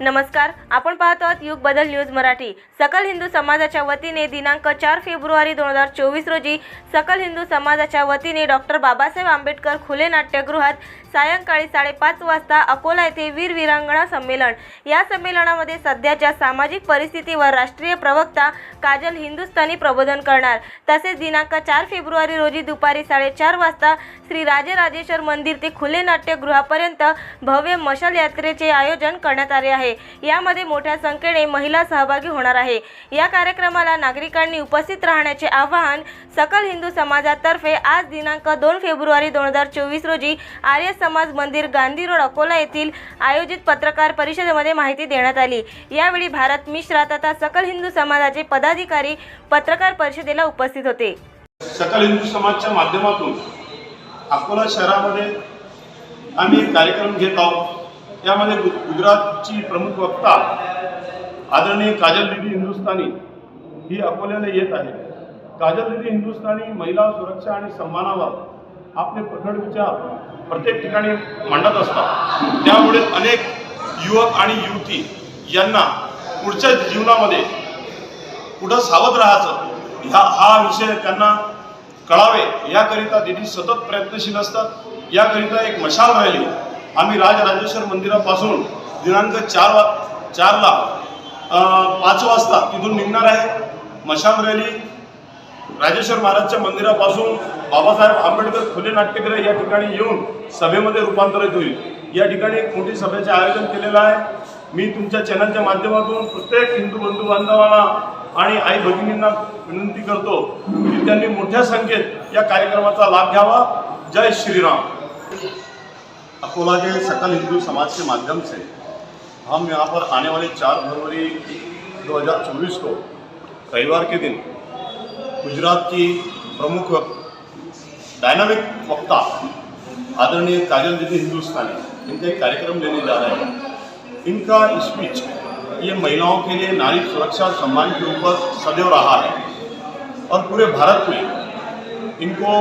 नमस्कार आपण पाहतो आहात युग बदल न्यूज मराठी. सकल हिंदू समाजाच्या वतीने दिनांक चार फेब्रुवारी दोन हजार चोवीस रोजी सकल हिंदू समाजाच्या वतीने डॉक्टर बाबासाहेब आंबेडकर खुले नाट्यगृहात सायंकाळी साडेपाच वाजता अकोला येथे वीर वीरांगणा संमेलन. या संमेलनामध्ये सध्याच्या सामाजिक परिस्थितीवर राष्ट्रीय प्रवक्ता काजल हिंदुस्थानी प्रबोधन करणार. तसेच दिनांक चार फेब्रुवारी रोजी दुपारी साडेचार वाजता श्री राजेराजेश्वर मंदिर ते खुले नाट्यगृहापर्यंत भव्य मशाल यात्रेचे आयोजन करण्यात आले आहे. यामध्ये मोठ्या संख्येने महिला सहभागी होणार आहे. या कार्यक्रमाला नागरिकांनी उपस्थित राहण्याचे आवाहन सकल हिंदू समाजातर्फे आज दिनांक दोन फेब्रुवारी दोन हजार चोवीस रोजी आर्य समाज मंदिर गांधी रोड अकोला येथील आयोजित पत्रकार परिषदेमध्ये माहिती देण्यात आली. यावेळी भारत मिश्रा तथा सकल हिंदू समाजाचे पदाधिकारी पत्रकार परिषदेला उपस्थित होते. सकल हिंदू समाजच्या माध्यमातून अकोला शहरामध्ये आम्ही कार्यक्रम घेत आहोत. यामध्ये गु गुजरातची प्रमुख वक्ता आदरणीय काजल दिदी हिंदुस्थानी ही अकोल्याला येत आहे काजल दिदी हिंदुस्थानी महिला सुरक्षा आणि सन्मानावर आपले प्रखड विचार प्रत्येक ठिकाणी मांडत असतात. त्यामुळे अनेक युवक आणि युवती यांना पुढच्या जीवनामध्ये कुठं सावध राहायचं ह्या हा विषय त्यांना कळावे. याकरिता दिदी सतत प्रयत्नशील असतात. याकरिता एक मशाल राहिली. आम्ही राजराजेश्वर मंदिरापासून दिनांक चार वा चारला पाच वाजता तिथून निघणार आहे. मशाल रॅली राजेश्वर महाराजच्या मंदिरापासून बाबासाहेब आंबेडकर खुले नाट्यगृह या ठिकाणी येऊन सभेमध्ये रूपांतरित होईल. या ठिकाणी एक मोठी सभेचे आयोजन केलेलं आहे. मी तुमच्या चॅनलच्या माध्यमातून प्रत्येक हिंदू बंधू बांधवांना आणि आई भगिनींना विनंती करतो की त्यांनी मोठ्या संख्येत या कार्यक्रमाचा लाभ घ्यावा. जय श्रीराम. अकोला के सकल हिंदू समाज के माध्यम से हम यहाँ पर आने वाले चार फरवरी 2024 को रविवार के दिन गुजरात की प्रमुख डायनामिक वक्ता, आदरणीय काजल दीदी हिंदुस्तानी, इनका कार्यक्रम लेने जा रहे हैं। इनका स्पीच ये महिलाओं के लिए नारी सुरक्षा सम्मान के ऊपर सदैव रहा है। और पूरे भारत में इनको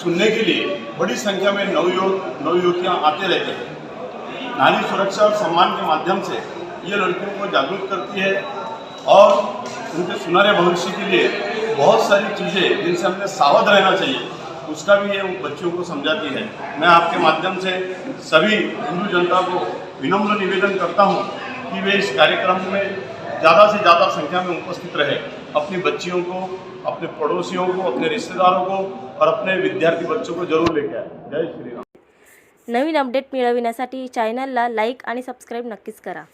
सुनने के लिए बड़ी संख्या में नवयुवक, नवयुवतियाँ आते रहते हैं। नारी सुरक्षा और सम्मान के माध्यम से ये लड़कियों को जागरूक करती है और उनके सुनहरे भविष्य के लिए बहुत सारी चीज़ें जिनसे हमें सावध रहना चाहिए, उसका भी ये बच्चों को समझाती है। मैं आपके माध्यम से सभी हिंदू जनता को विनम्र निवेदन करता हूँ कि वे इस कार्यक्रम में ज़्यादा से ज़्यादा संख्या में उपस्थित रहे अपनी बच्चियों को अपने पड़ोसियों को अपने रिश्तेदारों को और अपने विद्यार्थी बच्चों को जरूर लेके आए। जय श्री राम। नवीन अपडेट मिळविण्यासाठी चॅनलला लाईक आणि सबस्क्राईब नक्कीच करा.